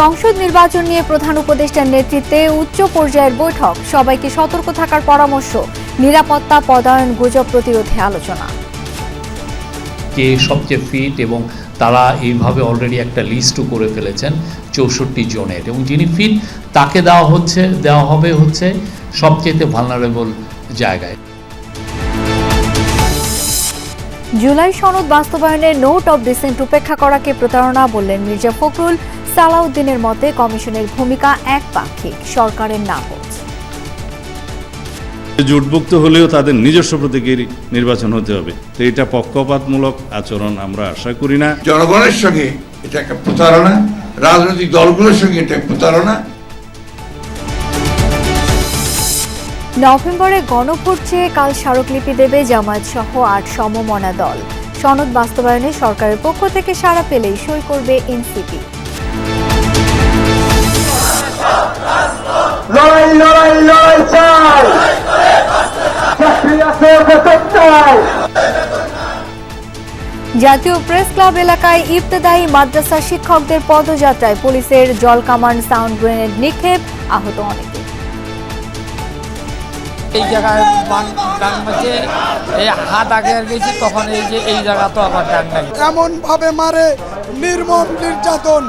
সংসদ নির্বাচন নিয়ে প্রধান উপদেষ্টার নেতৃত্বে উচ্চ পর্যায়ের বৈঠক। সবাইকে সতর্ক থাকার পরামর্শ নিরাপত্তা পদায়ন গুজব প্রতিরোধে আলোচনা। কে সবচেয়ে ফিট এবং তারা এইভাবে অলরেডি একটা লিস্টও করে ফেলেছেন চৌষট্টি জনের। এবং যিনি ফিট তাকে দেওয়া হচ্ছে দেওয়া হবে হচ্ছে সবচেয়ে ভালনারেবল জায়গায়। জুলাই সনদ বাস্তবায়নের নোট অব ডিসেন্ট উপেক্ষা করাকে প্রতারণা বললেন মির্জা ফখরুল। সালাউদ্দিনের মতে কমিশনের ভূমিকা একপাক্ষিক সরকারের নাকচ। জোটভুক্ত হলেও তাদের নিজস্ব প্রতীকের নির্বাচন হতে হবে। তো এটা পক্ষপাতমূলক আচরণ আমরা আশা করি না। জনগণের সঙ্গে এটা একটা প্রতারণা রাজনৈতিক দলগুলোর সঙ্গে এটা প্রতারণা। নভেম্বরে গণভোট চেয়ে কাল স্মারকলিপি দেবে জামায়াত সহ আট সমমনা দল। সনদ বাস্তবায়নে সরকারের পক্ষ থেকে সাড়া পেলেই সই করবে এনসিপি। জাতীয় প্রেস ক্লাব এলাকায় ইবতেদায়ী মাদ্রাসা শিক্ষকদের পদযাত্রায় পুলিশের জল কামান সাউন্ড গ্রেনেড নিক্ষেপ আহত অনেকে। এই জায়গায় এই হাত আগে আর গেছি তখন এই যে এই জায়গা তো আবার ডাং নাই। এমন ভাবে মারে নির্মম নির্যাতন।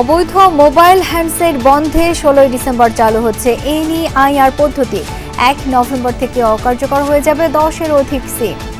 অবৈধ মোবাইল হ্যান্ডসেট বন্ধে ষোলোই ডিসেম্বর চালু হচ্ছে এনইআইআর পদ্ধতি। এক নভেম্বর থেকে অকার্যকর হয়ে যাবে দশের অধিক সিম।